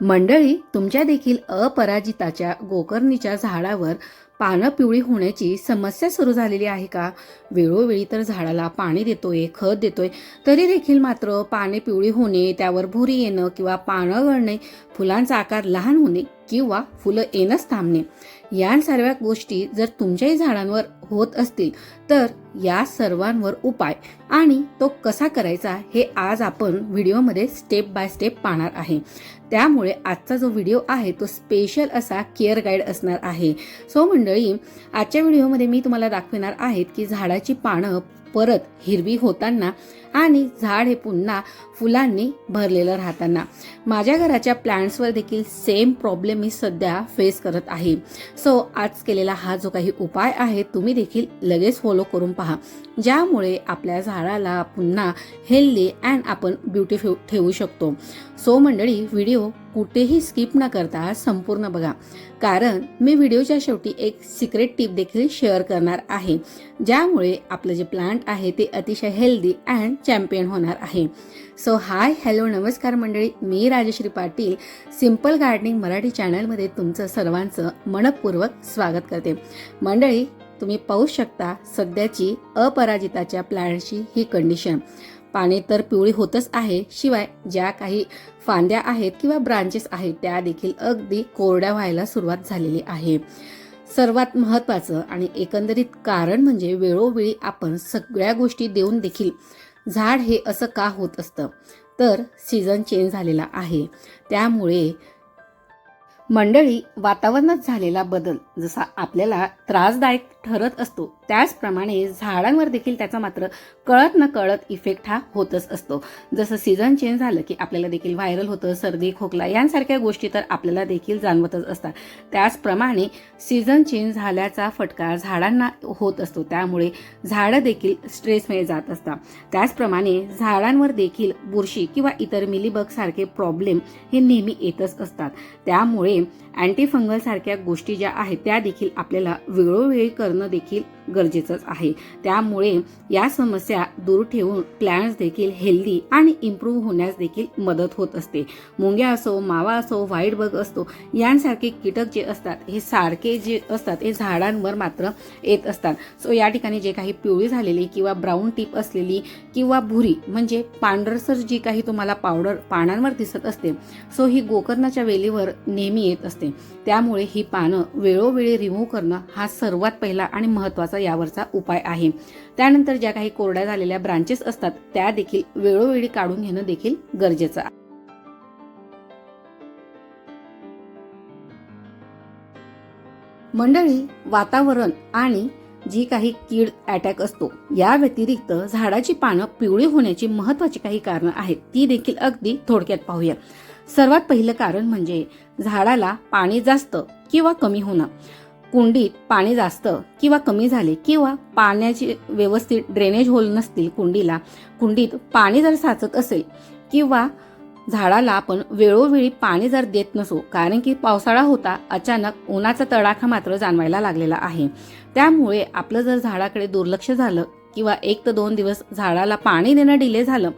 मंडळी तुमच्या देखील अपराजिताच्या गोकर्णीच्या झाडावर पानं पिवळी होण्याची समस्या सुरू झालेली आहे का? वेळोवेळी तर झाडाला पाणी देतोय खत देतोय तरी देखील मात्र पाने पिवळी होणे त्यावर भुरी येणं किंवा पानं गळणे फुलांचा आकार लहान होणे किंवा फुलं येणंच थांबणे या सर्व गोष्टी जर तुमच्याही झाडांवर होत असतील तर या सर्वांवर उपाय आणि तो कसा करायचा हे आज आपण व्हिडिओमध्ये स्टेप बाय स्टेप पाहणार आहे. त्यामुळे आजचा जो व्हिडिओ आहे तो स्पेशल असा केअर गाईड असणार आहे. सो मंडळी आजच्या व्हिडिओमध्ये मी तुम्हाला दाखवणार आहेत की झाडाची पानं परत हिरवी होताना आणि झाड हे पुन्हा फुलांनी भरलेलं राहताना. माझ्या घराच्या प्लांट्सवर देखील सेम प्रॉब्लेम मी सध्या फेस करत आहे. सो आज केलेला हा जो काही उपाय आहे तुम्ही देखील लगेच फॉलो करून पहा. ज्यामुळे आपल्या झाडाला पुन्हा हेल्दी अँड आपण ब्युटिफुल ठेवू शकतो. सो मंडळी व्हिडिओ कुठेही स्किप न करता संपूर्ण बघा. कारण मी व्हिडिओच्या शेवटी एक सिक्रेट टिप देखील शेअर करणार आहे. ज्यामुळे आपलं जे प्लांट आहे ते अतिशय हेल्दी अँड चॅम्पियन होणार आहे. सो हाय हॅलो नमस्कार मंडळी. मी राजश्री पाटील. सिंपल गार्डनिंग मराठी चॅनलमध्ये तुमचं सर्वांचं मनपूर्वक स्वागत करते. मंडळी तुम्ही पाहू शकता सध्याची अपराजिताच्या प्लांटची ही कंडिशन पाने तर पिवळी होतच आहे शिवाय ज्या काही फांद्या आहेत किंवा ब्रांचेस आहेत त्या देखील अगदी कोरड्या व्हायला सुरुवात झालेली आहे. सर्वात महत्त्वाचं आणि एकंदरीत कारण म्हणजे वेळोवेळी आपण सगळ्या गोष्टी देऊन देखील झाड हे असं का होत असतं? तर सीझन चेंज झालेला आहे. त्यामुळे मंडळी वातावरणात झालेला बदल जसा आपल्याला त्रासदायक ठरत असतो त्याचप्रमाणे झाडांवर देखील त्याचा मात्र कळत न कळत इफेक्ट हा होतच असतो. जसं सीझन चेंज झालं की आपल्याला देखील व्हायरल होतं सर्दी खोकला यांसारख्या गोष्टी तर आपल्याला देखील जाणवतच असतात. त्याचप्रमाणे सीझन चेंज झाल्याचा फटका झाडांना होत असतो. त्यामुळे झाडं देखील स्ट्रेसमुळे जात असतात. त्याचप्रमाणे झाडांवर देखील बुरशी किंवा इतर मिलीबग सारखे प्रॉब्लेम हे नेहमी येतच असतात. त्यामुळे अँटीफंगल सारख्या गोष्टी ज्या आहेत त्या देखील आपल्याला वेळोवेळी करणं देखील गरजेचंच आहे. त्यामुळे या समस्या दूर ठेवून प्लॅन्स देखील हेल्दी आणि इम्प्रूव्ह होण्यास देखील मदत होत असते. मुंग्या असो मावा असो व्हाईट बग असतो यांसारखे कीटक जे असतात हे सारखे जे असतात हे झाडांवर मात्र येत असतात. सो या ठिकाणी जे काही पिवळी झालेली किंवा ब्राऊन टीप असलेली किंवा भुरी म्हणजे पांढरसर जी काही तुम्हाला पावडर पानांवर दिसत असते सो ही गोकर्णाच्या वेलीवर नेहमी येत असते. त्यामुळे ही पानं वेळोवेळी रिमूव्ह करणं हा सर्वात पहिला आणि महत्त्वाचा यावरचा उपाय आहे. त्यानंतर ज्या काही कोरड्या झालेल्या ब्रांचेस असतात त्या देखील वेळोवेळी काढून घेणं देखील गरजेचं आहे. मंडळी वातावरण आणि जी काही कीड अटॅक असतो या व्यतिरिक्त झाडाची पानं पिवळी होण्याची महत्वाची काही कारणं आहेत ती देखील अगदी थोडक्यात पाहूया. सर्वात पहिलं कारण म्हणजे झाडाला पाणी जास्त किंवा कमी होणं. कुंडीत पाणी जास्त किंवा कमी झाले किंवा पाण्याची व्यवस्थित ड्रेनेज होल नसतील कुंडीला कुंडीत पाणी जर साचत असेल किंवा झाडाला आपण वेळोवेळी पाणी जर देत नसो कारण की पावसाळा होता अचानक उन्हाचा तडाखा मात्र जाणवायला लागलेला आहे. त्यामुळे आपलं जर झाडाकडे दुर्लक्ष झालं किंवा एक तर दोन दिवस झाडाला पाणी देणं डिले झालं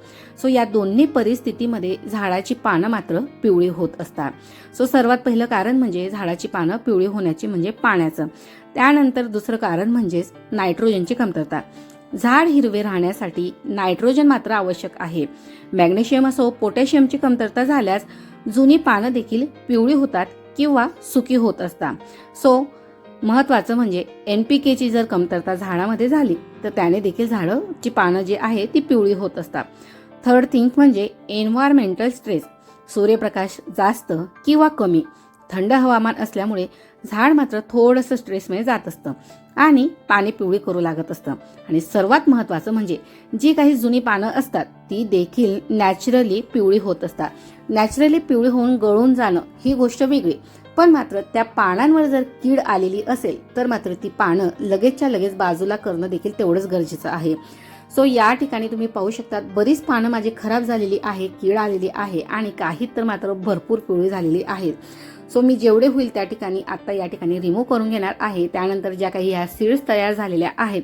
सो या दोन्ही परिस्थितीमध्ये झाडाची पानं मात्र पिवळी होत असतात. सो सर्वात पहिलं कारण म्हणजे झाडाची पानं पिवळी होण्याची म्हणजे पाण्याचं. त्यानंतर दुसरं कारण म्हणजेच नायट्रोजनची कमतरता. झाड हिरवे राहण्यासाठी नायट्रोजन मात्र आवश्यक आहे. मॅग्नेशियम असो पोटॅशियमची कमतरता झाल्यास जुनी पानं देखील पिवळी होतात किंवा सुकी होत असतात. सो महत्वाचं म्हणजे एन पी केची जर कमतरता झाडामध्ये झाली तर त्याने देखील झाडाची पानं जी आहे ती पिवळी होत असतात. थर्ड थिंग म्हणजे एन्व्हायरमेंटल स्ट्रेस सूर्यप्रकाश जास्त किंवा कमी. थंड हवामान असल्यामुळे झाड मात्र थोडंसं स्ट्रेसमध्ये जात असतं आणि पाणी पिवळी करू लागत असतं. आणि सर्वात महत्त्वाचं म्हणजे जी काही जुनी पानं असतात ती देखील नॅचरली पिवळी होत असतात. नॅचरली पिवळी होऊन गळून जाणं ही गोष्ट वेगळी. पण मात्र त्या पानांवर जर कीड आलेली असेल तर मात्र ती पानं लगेचच्या लगेच बाजूला करणं देखील तेवढंच गरजेचं आहे. सो या ठिकाणी तुम्ही पाहू शकता बरीच पानं माझी खराब झालेली आहे कीड आलेली आहे आणि काही तर मात्र भरपूर पिवळी झालेली आहेत. सो मी जेवढे होईल त्या ठिकाणी आता या ठिकाणी रिमूव्ह करून घेणार आहे. त्यानंतर ज्या काही ह्या सीड्स तयार झालेल्या आहेत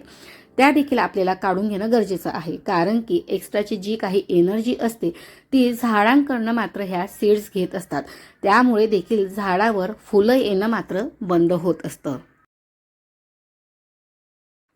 त्या देखील आपल्याला काढून घेणं गरजेचं आहे. कारण की एक्स्ट्राची जी काही एनर्जी असते ती झाडांकडनं मात्र ह्या सीड्स घेत असतात. त्यामुळे देखील झाडावर फुलं येणं मात्र बंद होत असतं.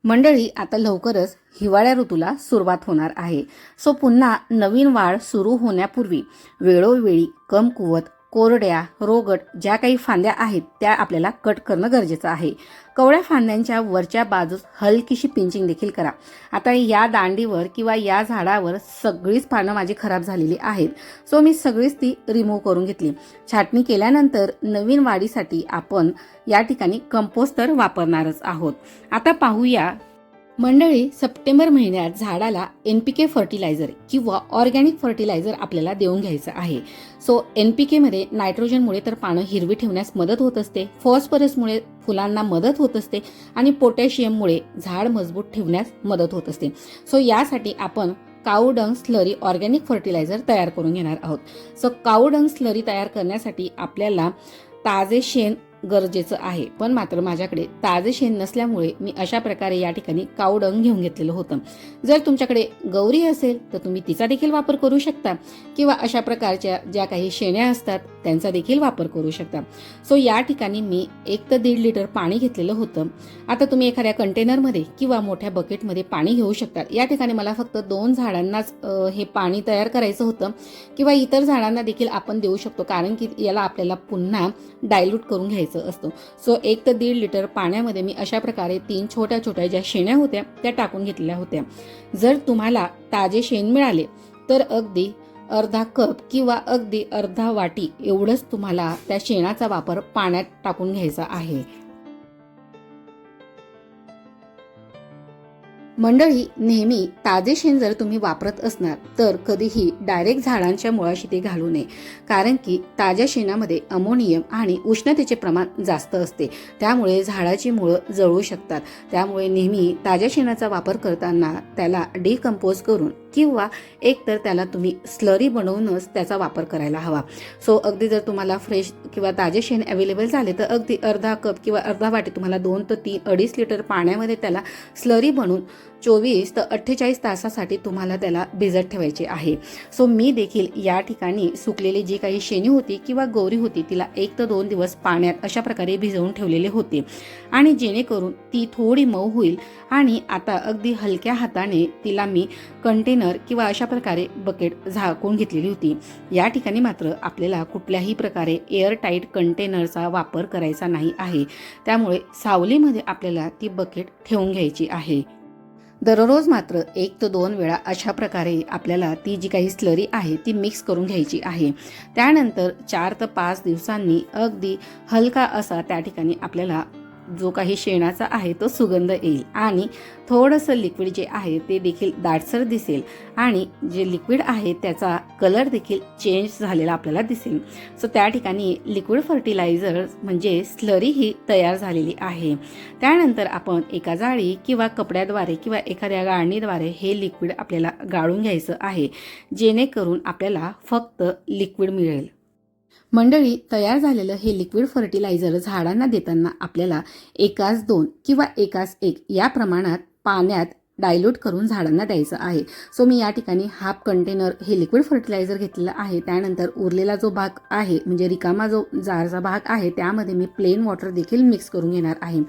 मंडळी आता लवकरच हिवाळ्या ऋतूला सुरुवात होणार आहे. सो पुन्हा नवीन वाढ सुरू होण्यापूर्वी वेळोवेळी कमकुवत कोरड्या रोगट ज्या काही फांद्या आहेत त्या आपल्याला कट करणं गरजेचं आहे. कवड्या फांद्यांच्या वरच्या बाजूस हलकीशी पिंचिंग देखील करा. आता या दांडीवर किंवा या झाडावर सगळीच पानं माझी खराब झालेली आहेत सो मी सगळीच ती रिमूव्ह करून घेतली. छाटणी केल्यानंतर नवीन वाढीसाठी आपण या ठिकाणी कंपोस्टर वापरणारच आहोत. आता पाहूया मंडळी सप्टेंबर महिन्यात झाडाला एन पी के फर्टिलायझर किंवा ऑर्गॅनिक फर्टिलायझर आपल्याला देऊन घ्यायचं आहे. सो एन पी केमध्ये नायट्रोजनमुळे तर पानं हिरवी ठेवण्यास मदत होत असते फॉस्फरसमुळे फुलांना मदत होत असते आणि पोटॅशियममुळे झाड मजबूत ठेवण्यास मदत होत असते. सो यासाठी आपण काऊडंग स्लरी ऑर्गॅनिक फर्टिलायझर तयार करून घेणार आहोत. सो काऊडंग स्लरी तयार करण्यासाठी आपल्याला ताजे शेण गरजेचं आहे. पण मात्र माझ्याकडे ताजे शेण नसल्यामुळे मी अशा प्रकारे या ठिकाणी कावडंग घेऊन घेतलेलं होतं. जर तुमच्याकडे गौरी असेल तर तुम्ही तिचा देखील वापर करू शकता किंवा अशा प्रकारच्या ज्या काही शेण्या असतात त्यांचा देखील वापर करू शकता. सो या ठिकाणी मी एक तर दीड लिटर पाणी घेतलेलं होतं. आता तुम्ही एखाद्या कंटेनरमध्ये किंवा मोठ्या बकेटमध्ये पाणी घेऊ शकता. या ठिकाणी मला फक्त दोन झाडांनाच हे पाणी तयार करायचं होतं किंवा इतर झाडांना देखील आपण देऊ शकतो. कारण की याला आपल्याला पुन्हा डायल्यूट करून घ्यायचं असतं. सो एक तर दीड लिटर पाण्यामध्ये मी अशा प्रकारे तीन छोट्या छोट्या ज्या शेण्या होत्या त्या टाकून घेतलेल्या होत्या. जर तुम्हाला ताजे शेण मिळाले तर अगदी अर्धा कप किंवा अगदी अर्धा वाटी एवढंच तुम्हाला त्या शेणाचा वापर पाण्यात टाकून घ्यायचा आहे. मंडळी नेहमी ताजे शेण जर तुम्ही वापरत असणार तर कधीही डायरेक्ट झाडांच्या मुळाशी ते घालू नये. कारण की ताज्या शेणामध्ये अमोनियम आणि उष्णतेचे प्रमाण जास्त असते. त्यामुळे झाडाची मुळं जळू शकतात. त्यामुळे नेहमी ताज्या शेणाचा वापर करताना त्याला डिकम्पोज करून किंवा एक तर त्याला तुम्ही स्लरी बनवूनच त्याचा वापर करायला हवा. सो अगदी जर तुम्हाला फ्रेश किंवा ताजे शेण अवेलेबल झाले तर अगदी अर्धा कप किंवा अर्धा वाटी तुम्हाला दोन ते तीन अडीच लिटर पाण्यामध्ये त्याला स्लरी बनवून चोवीस ते अठ्ठेचाळीस तासासाठी तुम्हाला त्याला भिजत ठेवायचे आहे. सो मी देखील या ठिकाणी सुकलेली जी काही शेणी होती किंवा गौरी होती तिला एक ते दोन दिवस पाण्यात अशा प्रकारे भिजवून ठेवलेले होते. आणि जेणेकरून ती थोडी मऊ होईल आणि आता अगदी हलक्या हाताने तिला मी कंटेनर किंवा अशा प्रकारे बकेट झाकून घेतलेली होती. या ठिकाणी मात्र आपल्याला कुठल्याही प्रकारे एअरटाईट कंटेनरचा वापर करायचा नाही आहे. त्यामुळे सावलीमध्ये आपल्याला ती बकेट ठेवून घ्यायची आहे. दररोज मात्र एक ते दोन वेळा अशा प्रकारे आपल्याला ती जी काही स्लरी आहे ती मिक्स करून घ्यायची आहे. त्यानंतर चार ते पाच दिवसांनी अगदी हलका असा त्या ठिकाणी आपल्याला जो काही शेणाचा आहे तो सुगंध येईल. आणि थोडंसं लिक्विड जे आहे ते देखील दाटसर दिसेल. आणि जे लिक्विड आहे त्याचा कलर देखील चेंज झालेला आपल्याला दिसेल. सो त्या ठिकाणी लिक्विड फर्टिलायझर म्हणजे स्लरी ही तयार झालेली आहे. त्यानंतर आपण एका जाळी किंवा कपड्याद्वारे किंवा एखाद्या गाळणीद्वारे हे लिक्विड आपल्याला गाळून घ्यायचं आहे. जेणेकरून आपल्याला फक्त लिक्विड मिळेल. मंडळी तयार झालेलं हे लिक्विड फर्टिलायझर झाडांना देताना आपल्याला एकाच दोन किंवा एकाच एक या प्रमाणात पाण्यात डायल्यूट करून झाडांना द्यायचं आहे. सो मी या ठिकाणी हाफ कंटेनर हे लिक्विड फर्टिलायझर घेतलेलं आहे. त्यानंतर उरलेला जो भाग आहे म्हणजे रिकामा जो जारचा भाग आहे त्यामध्ये मी प्लेन वॉटर देखील मिक्स करून घेणार आहे.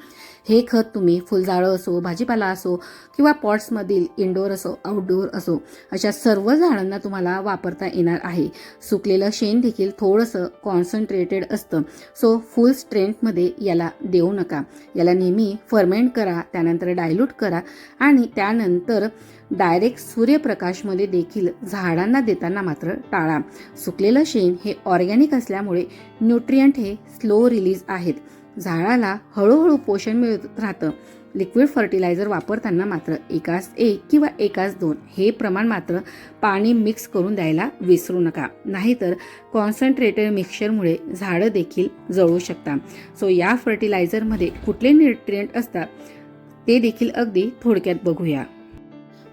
हे खत तुम्ही फुलझाडं असो भाजीपाला असो किंवा पॉट्समधील इनडोअर असो आउटडोअर असो अशा सर्व झाडांना तुम्हाला वापरता येणार आहे. सुकलेलं शेण देखील थोडंसं कॉन्सन्ट्रेटेड असतं. सो फुल स्ट्रेंथमध्ये याला देऊ नका. याला नेहमी फर्मेंट करा त्यानंतर डायल्यूट करा आणि त्यानंतर डायरेक्ट सूर्यप्रकाशमध्ये देखील झाडांना देताना मात्र टाळा. सुकलेलं शेण हे ऑर्गॅनिक असल्यामुळे न्यूट्रियंट हे स्लो रिलीज आहेत. झाडाला हळूहळू पोषण मिळत राहतं. लिक्विड फर्टिलायझर वापरताना मात्र एकाच एक किंवा एकाच दोन हे प्रमाण मात्र पाणी मिक्स करून द्यायला विसरू नका. नाहीतर कॉन्सन्ट्रेटेड मिक्सचरमुळे झाडं देखील जळू शकतात. सो या फर्टिलायझरमध्ये कुठले न्यूट्रियंट असतात ते देखील अगदी थोडक्यात बघूया.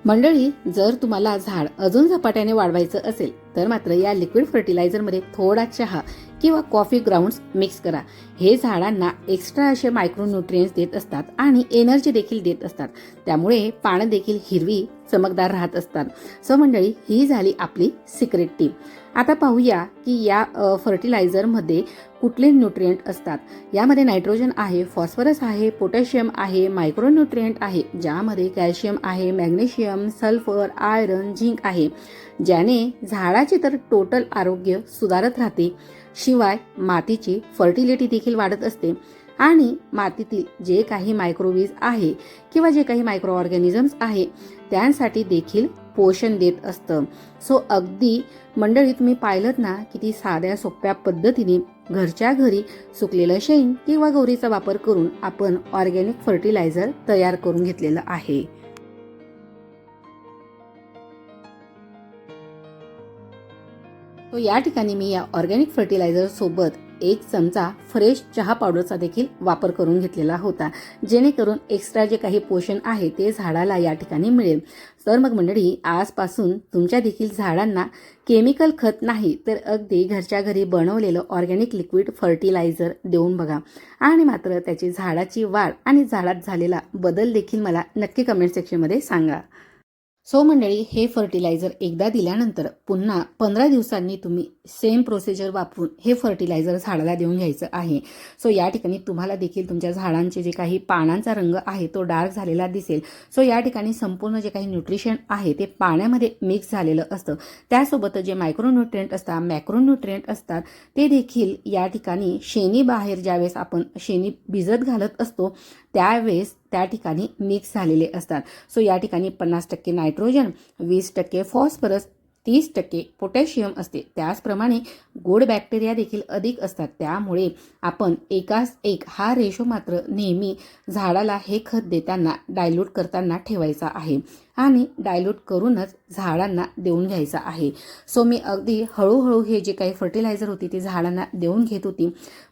मंडळी जर तुम्हाला झाड अजून झपाट्याने वाढवायचं असेल तर मात्र या लिक्विड फर्टिलायझरमध्ये थोडा चहा किंवा कॉफी ग्राउंड्स मिक्स करा. हे झाडांना एक्स्ट्रा असे मायक्रोन्युट्रियन्स देत असतात आणि एनर्जी देखील देत असतात. त्यामुळे पानं देखील हिरवी चमकदार राहत असतात. सो मंडळी ही झाली आपली सिक्रेट टीप. आता पाहूया की या फर्टिलायझरमध्ये कुठले न्यूट्रिएंट असतात. यामध्ये नायट्रोजन आहे फॉस्फरस आहे पोटॅशियम आहे मायक्रोन्यूट्रिएंट आहे ज्यामध्ये कॅल्शियम आहे मॅग्नेशियम सल्फर आयरन झिंक आहे. ज्याने झाडाचे तर टोटल आरोग्य सुधारत राहते. शिवाय मातीची फर्टिलिटी देखील वाढत असते. आणि मातीतील जे काही मायक्रोवीज आहे किंवा जे काही मायक्रो ऑर्गॅनिझम्स आहे त्यांसाठी देखील पोषण देत असतं. सो अगदी मंडळी तुम्ही पाहिलं ना किती साध्या सोप्या पद्धतीने घरच्या घरी सुकलेलं शेण किंवा गौरीचा वापर करून आपण ऑर्गॅनिक फर्टिलायझर तयार करून घेतलेलं आहे. तो या ठिकाणी मी या ऑर्गॅनिक फर्टिलायझर सोबत एक चमचा फ्रेश चहा पावडरचा देखील वापर करून घेतलेला होता. जेणेकरून एक्स्ट्रा जे काही पोषण आहे ते झाडाला या ठिकाणी मिळेल. तर मग मंडळी आजपासून तुमच्या देखील झाडांना केमिकल खत नाही तर अगदी घरच्या घरी बनवलेलं ऑर्गॅनिक लिक्विड फर्टिलायझर देऊन बघा. आणि मात्र त्याची झाडाची वाढ आणि झाडात झालेला बदल देखील मला नक्की कमेंट सेक्शनमध्ये सांगा. सो मंडळी हे फर्टिलायझर एकदा दिल्यानंतर पुन्हा पंधरा दिवसांनी तुम्ही सेम प्रोसिजर वापरून हे फर्टिलायझर झाडाला देऊन घ्यायचं आहे. सो या ठिकाणी तुम्हाला देखील तुमच्या झाडांचे जे काही पानांचा रंग आहे तो डार्क झालेला दिसेल. सो या ठिकाणी संपूर्ण जे काही न्यूट्रिशन आहे ते पाण्यामध्ये मिक्स झालेलं असतं. त्यासोबत जे मायक्रोन्युट्रियंट असतात मॅक्रोन्युट्रियंट असतात ते देखील या ठिकाणी शेणी बाहेर ज्यावेळेस आपण शेणी भिजत घालत असतो त्यावेळेस त्या ठिकाणी मिक्स झालेले असतात. सो या ठिकाणी पन्नास टक्के नायट्रोजन वीस टक्के फॉस्फरस तीस टक्के पोटॅशियम असते. त्याचप्रमाणे गोड बॅक्टेरिया देखील अधिक असतात. त्यामुळे आपण एकाच एक हा रेशो मात्र नेहमी झाडाला हे खत देताना डायल्यूट करताना ठेवायचा आहे आणि डायल्यूट करूनच झाडांना देऊन घ्यायचा आहे. सो मी अगदी हळूहळू हे जे काही फर्टिलायझर होती ते झाडांना देऊन घेत होती.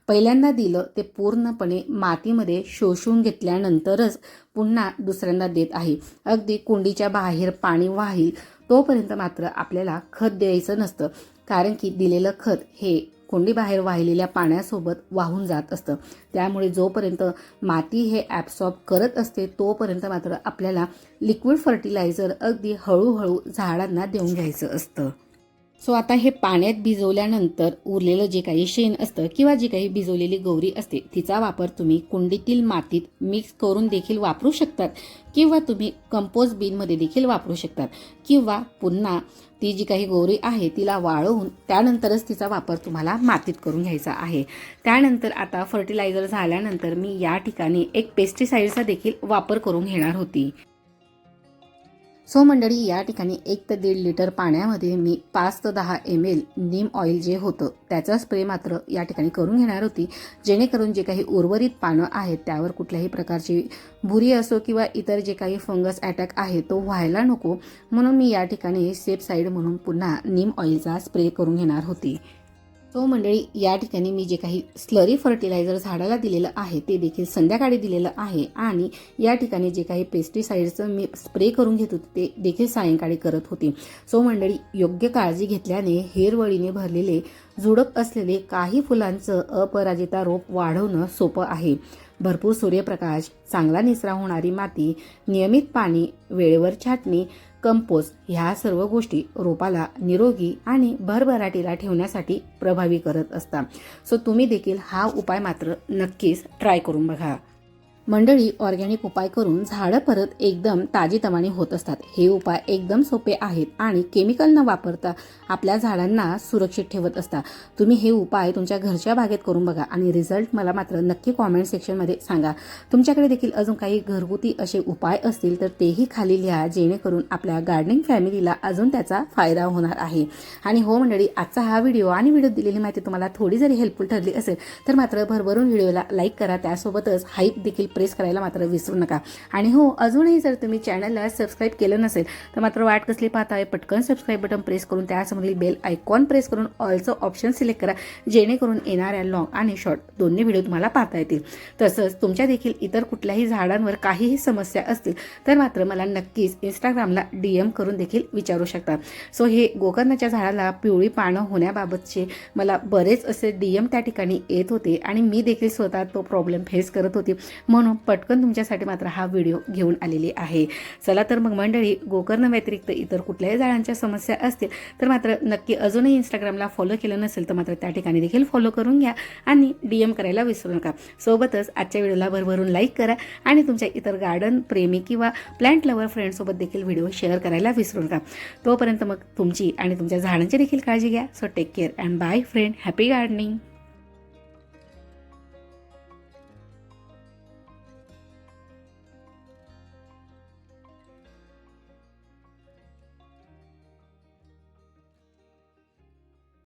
पहिल्यांदा दिलं ते पूर्णपणे मातीमध्ये शोषून घेतल्यानंतरच पुन्हा दुसऱ्यांदा देत आहे. अगदी कुंडीच्या बाहेर पाणी वाहील तोपर्यंत मात्र आपल्याला खत द्यायचं नसतं. कारण की दिलेलं खत हे कोंडीबाहेर वाहिलेल्या पाण्यासोबत वाहून जात असतं. त्यामुळे जोपर्यंत माती हे ॲब्सॉर्ब करत असते तोपर्यंत मात्र आपल्याला लिक्विड फर्टिलायझर अगदी हळूहळू झाडांना देऊन घ्यायचं असतं. सो आता हे पाण्यात भिजवल्यानंतर उरलेलं जे काही शेण असतं किंवा जी काही भिजवलेली गौरी असते तिचा वापर तुम्ही कुंडीतील मातीत मिक्स करून देखील वापरू शकतात किंवा तुम्ही कंपोस्ट बिनमध्ये देखील वापरू शकतात. किंवा पुन्हा ती जी काही गौरी आहे तिला वाळवून त्यानंतरच तिचा वापर तुम्हाला मातीत करून घ्यायचा आहे. त्यानंतर आता फर्टिलायझर झाल्यानंतर मी या ठिकाणी एक पेस्टिसाईडचा देखील वापर करून घेणार होती. सो मंडळी या ठिकाणी एक ते दीड लिटर पाण्यामध्ये मी पाच ते दहा एम एल नीम ऑइल जे होतं त्याचा स्प्रे मात्र या ठिकाणी करून घेणार होती जेणेकरून जे काही उर्वरित पानं आहेत त्यावर कुठल्याही प्रकारची भुरी असो किंवा इतर जे काही फंगस अटॅक आहे तो व्हायला नको. म्हणून मी या ठिकाणी सेफ साईड म्हणून पुन्हा नीम ऑइलचा स्प्रे करून घेणार होती. तो मंडळी या ठिकाणी मी जे काही स्लरी फर्टिलायझर झाडाला दिलेलं आहे ते देखील संध्याकाळी दिलेलं आहे. आणि या ठिकाणी जे काही पेस्टिसाईडचं मी स्प्रे करून घेत होते ते देखील सायंकाळी करत होते. सो मंडळी योग्य काळजी घेतल्याने हेरवळीने भरलेले झुडप असलेले काही फुलांचं अपराजिता रोप वाढवणं सोपं आहे. भरपूर सूर्यप्रकाश चांगला निचरा होणारी माती नियमित पाणी वेळेवर छाटणी कंपोस्ट ह्या सर्व गोष्टी रोपाला निरोगी आणि भरभराटीला ठेवण्यासाठी प्रभावी करत असतात. सो तुम्ही देखील हा उपाय मात्र नक्कीच ट्राय करून बघा. मंडळी ऑर्गॅनिक उपाय करून झाडं परत एकदम ताजीतवानी होत असतात. हे उपाय एकदम सोपे आहेत आणि केमिकल न वापरता आपल्या झाडांना सुरक्षित ठेवत असतात. तुम्ही हे उपाय तुमच्या घरच्या बागेत करून बघा आणि रिझल्ट मला मात्र नक्की कॉमेंट सेक्शनमध्ये सांगा. तुमच्याकडे देखील अजून काही घरगुती असे उपाय असतील तर तेही खाली लिहा जेणेकरून आपल्या गार्डनिंग फॅमिलीला अजून त्याचा फायदा होणार आहे. आणि हो मंडळी आजचा हा व्हिडिओ आणि व्हिडिओ दिलेली माहिती तुम्हाला थोडी जरी हेल्पफुल ठरली असेल तर मात्र भरभरून व्हिडिओला लाईक करा. त्यासोबतच हाईप देखील प्रेस करायला मात्र विसरू नका. आणि हो अजूनही जर तुम्ही चॅनलला सबस्क्राईब केलं नसेल तर मात्र वाट कसली पाहताय? पटकन सबस्क्राईब बटन प्रेस करून त्यासमोरील बेल आयकॉन प्रेस करून ऑलचं ऑप्शन सिलेक्ट करा जेणेकरून येणाऱ्या लॉंग आणि शॉर्ट दोन्ही व्हिडिओ तुम्हाला पाहता येतील. तसंच तुमच्या देखील इतर कुठल्याही झाडांवर काहीही समस्या असतील तर मात्र मला नक्कीच इंस्टाग्रामला डी एम करून देखील विचारू शकता. सो हे गोकर्णाच्या झाडाला पिवळी पानं होण्याबाबतचे मला बरेच असे डी एम त्या ठिकाणी येत होते आणि मी देखील स्वतः तो प्रॉब्लेम फेस करत होती. म्हणून पटकन तुमच्यासाठी मात्र हा व्हिडिओ घेऊन आलेली आहे. चला तर मग मंडळी गोकर्ण व्यतिरिक्त इतर कुठल्याही झाडांच्या समस्या असतील तर मात्र नक्की अजूनही इंस्टाग्रामला फॉलो केलं नसेल तर मात्र त्या ठिकाणी देखील फॉलो करून घ्या आणि डी एम करायला विसरू नका. सोबतच आजच्या व्हिडिओला भरभरून लाईक करा आणि तुमच्या इतर गार्डन प्रेमी किंवा प्लांट लवर फ्रेंडसोबत देखील व्हिडिओ शेअर करायला विसरू नका. तोपर्यंत मग तुमची आणि तुमच्या झाडांची देखील काळजी घ्या. So take care and bye friend happy gardening